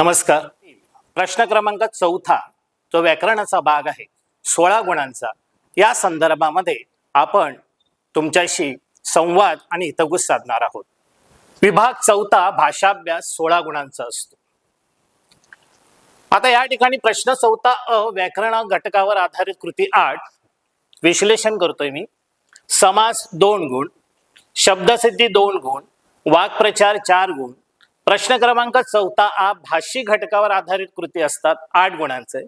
नमस्कार. प्रश्न क्रमांक चौथा जो व्याकरणाचा भाग आहे सोळा गुणांचा. या संदर्भामध्ये आपण तुमच्याशी संवाद आणि हितगुज साधणार आहोत. विभाग चौथा भाषाभ्यास सोळा गुणांचा असतो. आता या ठिकाणी प्रश्न चौथा अ व्याकरण घटकावर आधारित कृती आठ विश्लेषण करतोय मी. समास दोन गुण शब्दसिद्धी दोन गुण वाक्प्रचार चार गुण प्रश्न क्रमांक चौथा आ भाषिक घटकावर आधारित कृती असतात आठ गुणांचे.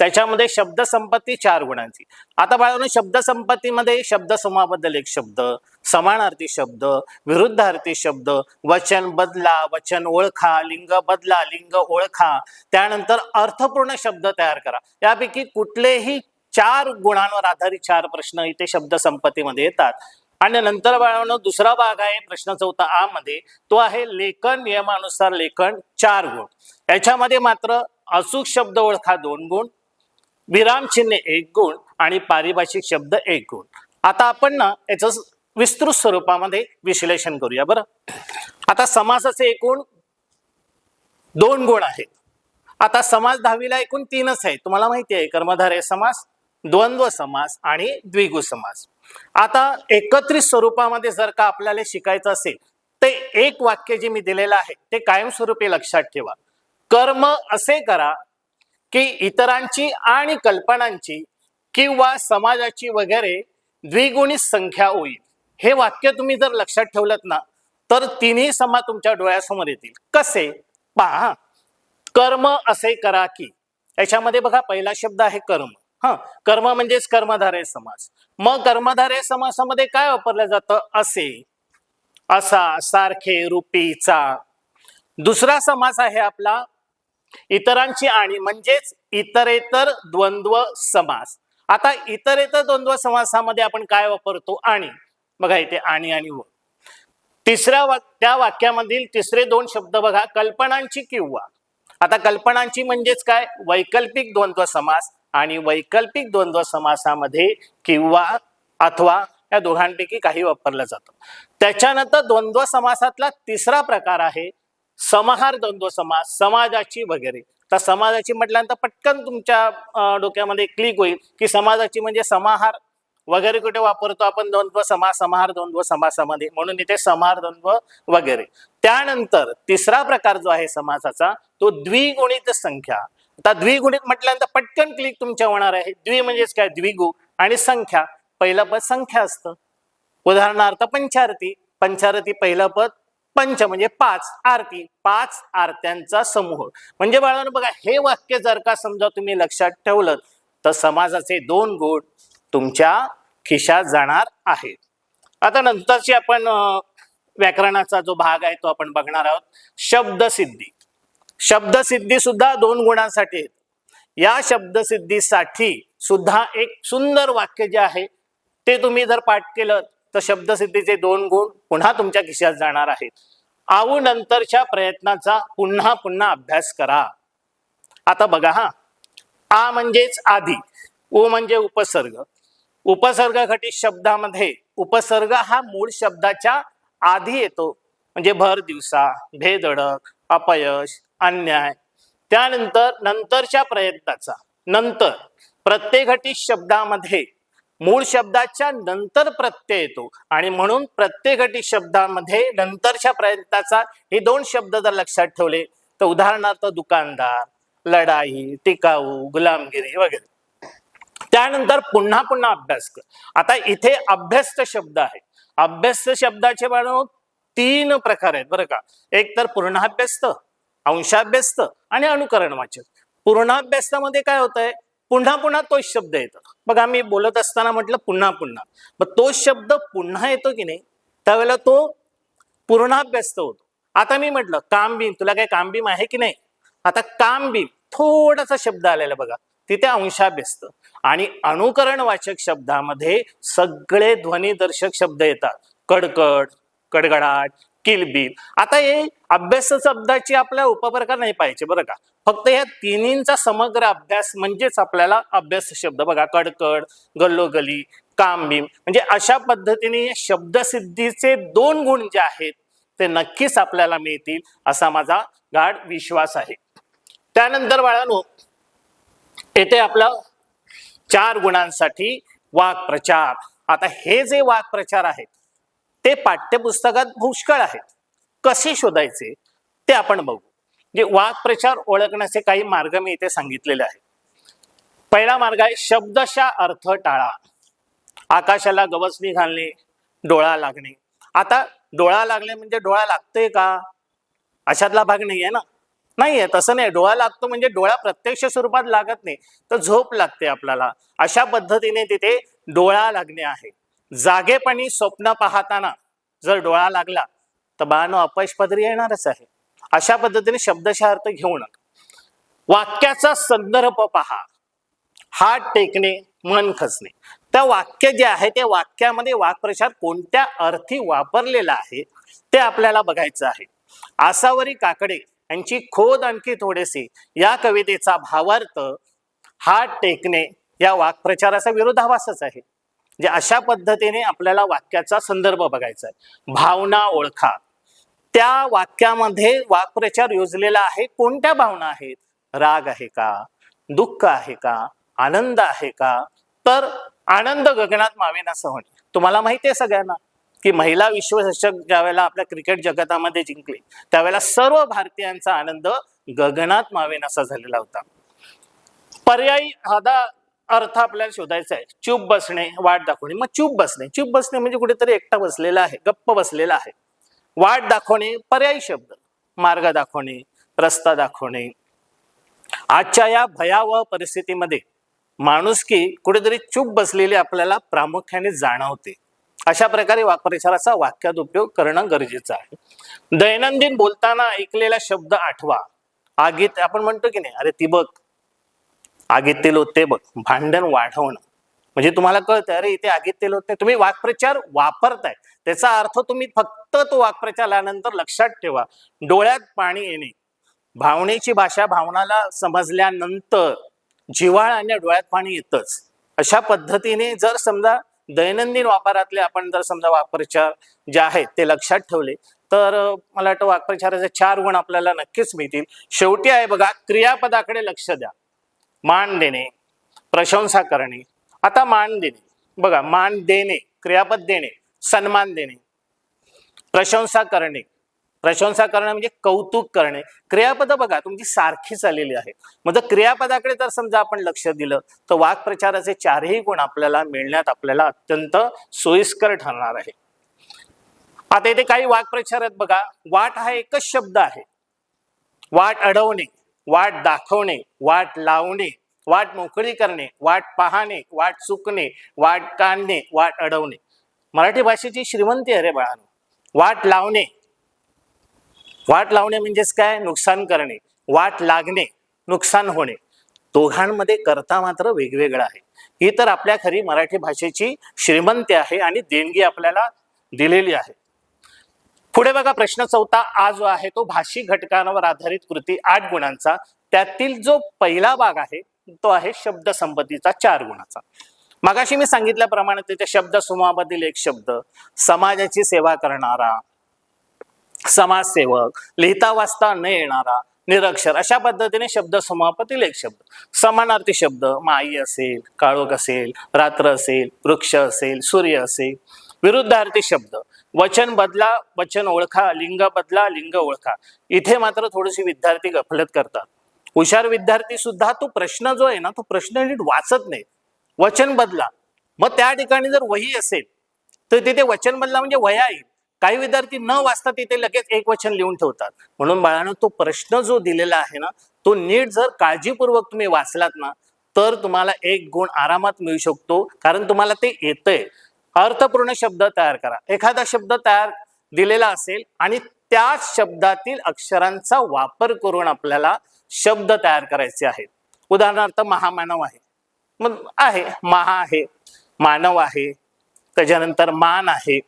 त्याच्यामध्ये शब्दसंपत्ती चार गुणांची. आता बाळांनो शब्दसंपत्तीमध्ये शब्दसमूहाबद्दल एक शब्द समानार्थी शब्द विरुद्धार्थी शब्द वचन बदला वचन ओळखा लिंग बदला लिंग ओळखा त्यानंतर अर्थपूर्ण शब्द तयार करा. यापैकी कुठलेही चार गुणांवर आधारित चार प्रश्न इथे शब्दसंपत्तीमध्ये येतात. आणि नंतर बाळांनो दुसरा भाग आहे प्रश्न चौथा आ मध्ये. तो आहे लेखन नियमानुसार लेखन चार गुण. याच्यामध्ये मात्र अचूक शब्द ओळखा दोन गुण विरामचिन्ह एक गुण आणि पारिभाषिक शब्द एक गुण. आता आपण ना याचं विस्तृत स्वरूपामध्ये विश्लेषण करूया बरं. आता समासाचे एकूण दोन गुण आहेत. आता समास दहावीला एकूण तीनच आहे तुम्हाला माहिती आहे कर्मधारय समास द्वंद्व समास आणि द्विगु समास. आता एकत्रित स्वरूपामध्ये जर का आपल्याला शिकायचं असेल ते एक वाक्य जे मी दिलेलं आहे ते कायमस्वरूपी लक्षात ठेवा. कर्म असे करा की इतरांची आणि कल्पनांची किंवा समाजाची वगैरे द्विगुणित संख्या होईल. हे वाक्य तुम्ही जर लक्षात ठेवलं ना तर तिन्ही समा तुमच्या डोळ्यासमोर येतील. कसे? पहा. कर्म असे करा की याच्यामध्ये बघा पहिला शब्द आहे कर्म. हा कर्म म्हणजेच कर्मधारय समास. मग कर्मधारय समासामध्ये काय वापरलं जातं? असे. असा सारखे रूपीचा. दुसरा समास आहे आपला इतरांची आणि म्हणजेच इतरेतर द्वंद्व समास. आता इतरेतर द्वंद्व समासामध्ये आपण काय वापरतो? आणि. बघा इथे आणि आणि व. तिसऱ्या वाक त्या वाक्यामधील तिसरे दोन शब्द बघा. कल्पनांची किंवा. आता कल्पनांची म्हणजेच काय? वैकल्पिक द्वंद्व समास. आणि वैकल्पिक द्वंद्व समासामध्ये किंवा अथवा या दोघांपैकी काही वापरलं जातं. त्याच्यानंतर द्वंद्व समासातला तिसरा प्रकार आहे समाहार द्वंद्व समास समाजाची वगैरे. तर समाजाची म्हटल्यानंतर पटकन तुमच्या डोक्यामध्ये क्लिक होईल की समाजाची म्हणजे समाहार वगैरे कुठे वापरतो आपण द्वंद्व समास समाहार द्वंद्व समासामध्ये. म्हणून इथे समाहार द्वंद्व वगैरे. त्यानंतर तिसरा प्रकार जो आहे समासाचा तो द्विगुणित संख्या. आता द्विगुणित म्हटल्यानंतर पटकन क्लिक तुमच्या होणार आहे. द्वि म्हणजेच काय? द्विगु आणि संख्या. पहिलं पद संख्या असतं. उदाहरणार्थ पंचारती. पंचारती पहिलं पद पंच म्हणजे पाच. आरती. पाच आरत्यांचा समूह. म्हणजे बाळांनो बघा हे वाक्य जर का समजा तुम्ही लक्षात ठेवलं तर समाजाचे दोन गुण तुमच्या खिशात जाणार आहेत. आता नंतरची आपण व्याकरणाचा जो भाग आहे तो आपण बघणार आहोत. शब्दसिद्धी. शब्दसिद्धी सुद्धा दोन गुणांसाठी आहेत. या शब्दसिद्धीसाठी सुद्धा एक सुंदर वाक्य जे आहे ते तुम्ही जर पाठ केलं तर शब्दसिद्धीचे दोन गुण पुन्हा तुमच्या खिशात जाणार आहेत. आऊ नंतरच्या प्रयत्नाचा पुन्हा पुन्हा अभ्यास करा. आता बघा हा. आ म्हणजेच आधी उ म्हणजे उपसर्ग. उपसर्ग घटित शब्दामध्ये उपसर्ग हा मूळ शब्दाच्या आधी येतो. म्हणजे भर दिवसा भेदडक अपयश अन्याय. त्यानंतर नंतरच्या प्रयत्नाचा. नंतर. प्रत्येकघटित शब्दामध्ये. मूळ शब्दाच्या नंतर प्रत्यय येतो. आणि म्हणून प्रत्येकघटित शब्दामध्ये नंतरच्या प्रयत्नाचा हे दोन शब्द जर लक्षात ठेवले तर उदाहरणार्थ दुकानदार लढाई टिकाऊ गुलामगिरी वगैरे. त्यानंतर पुन्हा पुन्हा अभ्यास कर. आता इथे अभ्यस्त शब्द आहे. अभ्यस्त शब्दाचे बाळो तीन प्रकार आहेत बरं का. एक तर पूर्णाभ्यस्त अंशाभ्यस्त आणि अनुकरण वाचक पूर्णाभ्यस्तामध्ये काय होत आहे पुन्हा पुन्हा तोच शब्द येतो. बघा मी बोलत असताना म्हटलं पुन्हा पुन्हा. मग तोच शब्द पुन्हा येतो की नाही? त्यावेळेला तो पूर्णाभ्यस्त होतो. आता मी म्हटलं कामबीम तुला काय कामबीम आहे की नाही? आता कामबीम थोडासा शब्द आलेला बघा. तिथे अंशाभ्यस्त. आणि अनुकरण वाचक शब्दामध्ये सगळे ध्वनिदर्शक शब्द येतात. कडकड कडगडाट किलबिल आता हे अभ्यास शब्दाची आपल्या उपप्रकार नाही पाहिजे बरं का? फक्त या तिन्हींचा समग्र अभ्यास म्हणजेच आपल्याला अभ्यास शब्द बघा कडकड गल्लोगली कामबीम. म्हणजे अशा पद्धतीने शब्दसिद्धीचे दोन गुण जे आहेत ते नक्कीच आपल्याला मिळतील असा माझा गाढ विश्वास आहे. त्यानंतर बाळांनो येथे आपलं चार गुणांसाठी वाक्प्रचार. आता हे जे वाक्प्रचार आहेत ते पाठ्यपुस्तकात पुष्कळ आहेत कसे शोधायचे ते आपण बघू. जे वाक्प्रचार ओळखण्याचे काही मार्ग मी इथे सांगितलेले आहेत. पहिला मार्ग आहे शब्दशा अर्थ टाळा. आकाशाला गवसणी घालणे डोळा लागणे. आता डोळा लागले म्हणजे डोळा लागतोय का? अशातला भाग नाही आहे ना? नाही आहे तसं नाही. डोळा लागतो म्हणजे डोळा प्रत्यक्ष स्वरूपात लागत नाही तर झोप लागते आपल्याला. अशा पद्धतीने तिथे डोळा लागणे आहे. जागेपणी स्वप्न पाहताना जर डोळा लागला तर बाळानं अपयश पदरी येणारच आहे. अशा पद्धतीने शब्दशः अर्थ घेऊ नका वाक्याचा संदर्भ पहा. हात टेकणे मन खचणे. त्या वाक्य जे आहे त्या वाक्यामध्ये वाक्प्रचार कोणत्या अर्थी वापरलेला आहे ते आपल्याला बघायचं आहे. आसावरी काकडे यांची खोद आणखी थोडेसे. या कवितेचा भावार्थ हात टेकणे या वाक्प्रचाराचा विरोधाभासच आहे. म्हणजे अशा पद्धतीने आपल्याला वाक्याचा संदर्भ बघायचा आहे. भावना ओळखा. त्या वाक्यामध्ये वाक्प्रचार योजलेला आहे. कोणत्या भावना आहेत? राग आहे का? दुःख आहे का? आनंद आहे का? तर आनंद गगनात मावेनासं होणे तुम्हाला माहिती आहे सगळ्यांना की महिला विश्वचषक ज्यावेळेला आपल्या क्रिकेट जगतामध्ये जिंकले त्यावेळेला सर्व भारतीयांचा आनंद गगनात मावेनासा झालेला होता. पर्यायी आता अर्थ आपल्याला शोधायचा आहे. चूप बसणे वाट दाखवणे. मग चूप बसणे. चूप बसणे म्हणजे कुठेतरी एकटा बसलेला आहे गप्प बसलेला आहे. वाट दाखवणे पर्यायी शब्द. मार्ग दाखवणे रस्ता दाखवणे. आजच्या या भयावह परिस्थितीमध्ये माणुसकी कुठेतरी चूप बसलेली आपल्याला प्रामुख्याने जाणवते. अशा प्रकारे वाक्प्रचाराचा वाक्यात उपयोग करणं गरजेचं आहे. दैनंदिन बोलताना ऐकलेला शब्द आठवा. आगीत आपण म्हणतो की नाही अरे ती बघ आगीत तेल होते बघ भांडण वाढवणं. म्हणजे तुम्हाला कळतं अरे इथे आगीत तेल होत. नाही तुम्ही वाक्प्रचार वापरताय. त्याचा अर्थ तुम्ही फक्त तो वाक्प्रचार आल्यानंतर लक्षात ठेवा. डोळ्यात पाणी येणे. भावनेची भाषा भावनाला समजल्यानंतर जिव्हाळ आणि डोळ्यात पाणी येतच. अशा पद्धतीने जर समजा दैनंदिन वापरातले आपण जर समजा वाक्प्रचार जे आहेत ते लक्षात ठेवले तर मला वाटतं वाक्प्रचाराचे चार गुण आपल्याला नक्कीच मिळतील. शेवटी आहे बघा क्रियापदाकडे लक्ष द्या. मान देणे प्रशंसा करणे. आता मान देणे. बघा मान देणे क्रियापद देणे सन्मान देणे. प्रशंसा करणे. प्रशंसा करणे म्हणजे कौतुक करणे. क्रियापद बघा तुमची सारखीच आलेली आहे. मग क्रियापदाकडे जर समजा आपण लक्ष दिलं तर वाक्प्रचाराचे चारही गुण आपल्याला मिळण्यात आपल्याला अत्यंत सोयीस्कर ठरणार आहे. आता इथे काही वाक्प्रचार आहेत बघा. वाट हा एकच शब्द आहे. वाट अडवणे. वाट दाखवणे वाट लावणे वाट मोकळी करणे वाट पाहणे वाट चुकणे वाट काढणे वाट अडवणे. मराठी भाषेची श्रीमंती अरे रे बाळानो. वाट लावणे. वाट लावणे म्हणजेच काय? नुकसान करणे. वाट लागणे नुकसान होणे. दोघांमध्ये करता मात्र वेगवेगळं आहे. ही तर आपल्या खरी मराठी भाषेची श्रीमंती आहे आणि देणगी आपल्याला दिलेली आहे. पुढे बघा प्रश्न चौथा हा जो आहे तो भाषिक घटकांवर आधारित कृती आठ गुणांचा. त्यातील जो पहिला भाग आहे तो आहे शब्द संपत्तीचा चार गुणाचा. मगाशी मी सांगितल्याप्रमाणे त्याच्या शब्द समूहामधील एक शब्द समाजाची सेवा करणारा समाजसेवक लिहिता वाचता न येणारा निरक्षर अशा पद्धतीने शब्द समूहातील एक शब्द. समानार्थी शब्द माई असेल काळोख असेल रात्र असेल वृक्ष असेल सूर्य असेल विरुद्धार्थी शब्द. वचन बदला वचन ओळखा लिंग बदला लिंग ओळखा. इथे मात्र थोडीशी विद्यार्थी गफलत करतात. हुशार विद्यार्थी सुद्धा तो प्रश्न जो आहे ना तो प्रश्न नीट वाचत नाही वचन बदला. मग त्या ठिकाणी जर वही असेल तर तिथे वचन बदला म्हणजे वया येईल काही विद्यार्थी न वाचता तिथे लगेच एक वचन लिहून ठेवतात. म्हणून बाळानं तो प्रश्न जो दिलेला आहे ना तो नीट जर काळजीपूर्वक तुम्ही वाचलात ना तर तुम्हाला एक गुण आरामात मिळू शकतो कारण तुम्हाला ते येतंय. अर्थपूर्ण शब्द तयार करा. एखादा शब्द तयार दिलेला असेल आणि त्या शब्दातील अक्षरांचा वापर करून आपल्याला शब्द तयार करायचे आहेत. उदाहरणार्थ महामानव आहे. मग आहे. महा आहे मानव आहे त्याच्यानंतर मान आहे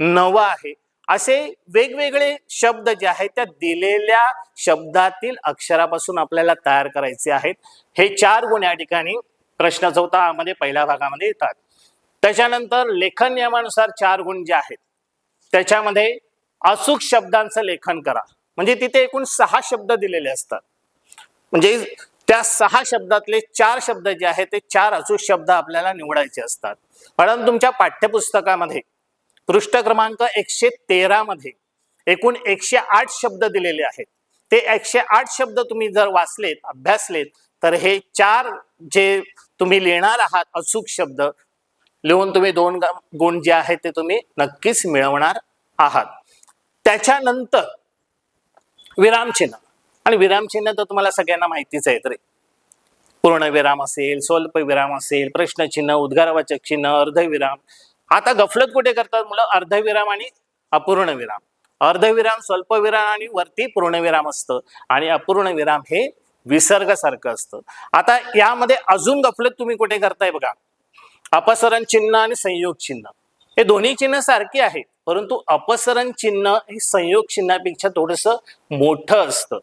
नव आहे. असे वेगवेगळे शब्द जे आहेत त्या दिलेल्या शब्दातील अक्षरापासून आपल्याला तयार करायचे आहेत. हे चार गुण या ठिकाणी प्रश्न चौथा मध्ये पहिल्या भागामध्ये येतात. त्याच्यानंतर लेखन नियमानुसार चार गुण जे आहेत त्याच्यामध्ये अचूक शब्दांचं लेखन करा. म्हणजे तिथे एकूण सहा शब्द दिलेले असतात. म्हणजे त्या सहा शब्दातले चार शब्द जे आहेत ते चार अचूक शब्द आपल्याला निवडायचे असतात. म्हणून तुमच्या पाठ्यपुस्तकामध्ये पृष्ठ क्रमांक एकशे तेरा मध्ये एकूण एकशे आठ शब्द दिलेले आहेत. ते एकशे आठ शब्द तुम्ही जर वाचलेत अभ्यासलेत तर हे चार जे तुम्ही लिहिणार आहात अचूक शब्द लिहून तुम्ही दोन गुण जे आहेत ते तुम्ही नक्कीच मिळवणार आहात. त्याच्यानंतर विरामचिन्ह आणि विरामचिन्ह तर तुम्हाला सगळ्यांना माहितीच आहेत रे पूर्णविराम असेल स्वल्प विराम असेल प्रश्नचिन्ह उद्गारवाचक चिन्ह अर्धविराम आता गफलत कुठे करतात मुलं? अर्धविराम आणि अपूर्ण विराम. अर्धविराम स्वल्पविराम आणि वरती पूर्णविराम असतं. आणि अपूर्ण विराम हे विसर्गासारखं असतं. आता यामध्ये अजून गफलत तुम्ही कुठे करताय बघा? अपसरण चिन्ह आणि संयोग चिन्ह. हे दोन्ही चिन्ह सारखी आहेत परंतु अपसरण चिन्ह हे संयोग चिन्हापेक्षा थोडस मोठं असतं.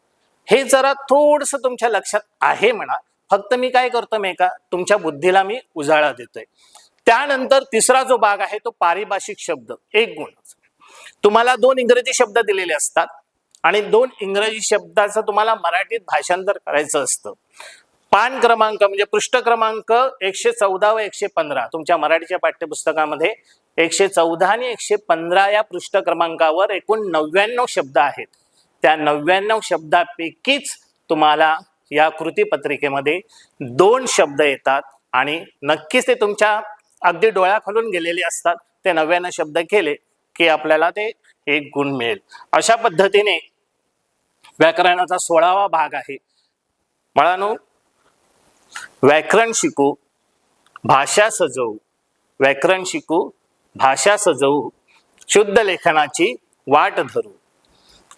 हे जरा थोडस तुमच्या लक्षात आहे म्हणा. फक्त मी काय करतो मी का? तुमच्या बुद्धीला मी उजाळा देतोय. त्यानंतर तिसरा जो भाग आहे तो पारिभाषिक शब्द. एक गुण. तुम्हाला दोन इंग्रजी शब्द दिलेले असतात आणि दोन इंग्रजी शब्दाचं तुम्हाला मराठीत भाषांतर करायचं असतं. पान क्रमांक म्हणजे पृष्ठ क्रमांक एकशे चौदा व एकशे पंधरा. तुमच्या मराठीच्या पाठ्यपुस्तकामध्ये एकशे चौदा आणि एकशे पंधरा या पृष्ठ क्रमांकावर एकूण नव्याण्णव शब्द आहेत. त्या नव्याण्णव शब्दापैकीच तुम्हाला या कृतीपत्रिकेमध्ये दोन शब्द येतात आणि नक्कीच ते तुमच्या अगदी डोळ्याखालून गेलेले असतात. ते नव्याण्णव शब्द केले की आपल्याला ते एक गुण मिळेल. अशा पद्धतीने व्याकरणाचा सोळावा भाग आहे. मुळानो व्याकरण शिकू भाषा सजवू. व्याकरण शिकू भाषा सजवू. शुद्ध लेखनाची वाट धरू.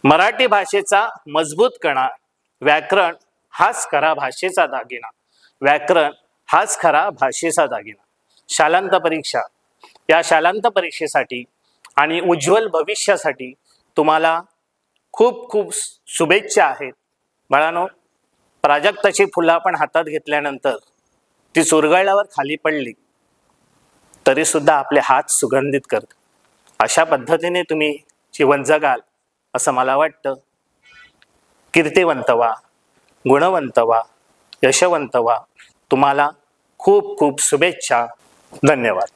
मराठी भाषेचा मजबूत कणा व्याकरण हाच खरा भाषेचा दागिना. व्याकरण हाच खरा भाषेचा दागिना. शालांत परीक्षा. या शालांत परीक्षेसाठी आणि उज्ज्वल भविष्यासाठी तुम्हाला खूप खूप शुभेच्छा आहेत. बाळानो प्राजक्ताची फुलं आपण हातात घेतल्यानंतर ती चुरगळल्यावर खाली पडली तरी सुद्धा आपले हात सुगंधित करत. अशा पद्धतीने तुम्ही जीवन जगाल असं मला वाटतं. कीर्तिवंत व्हा गुणवंत व्हा यशवंत व्हा तुम्हाला खूप खूप शुभेच्छा. धन्यवाद.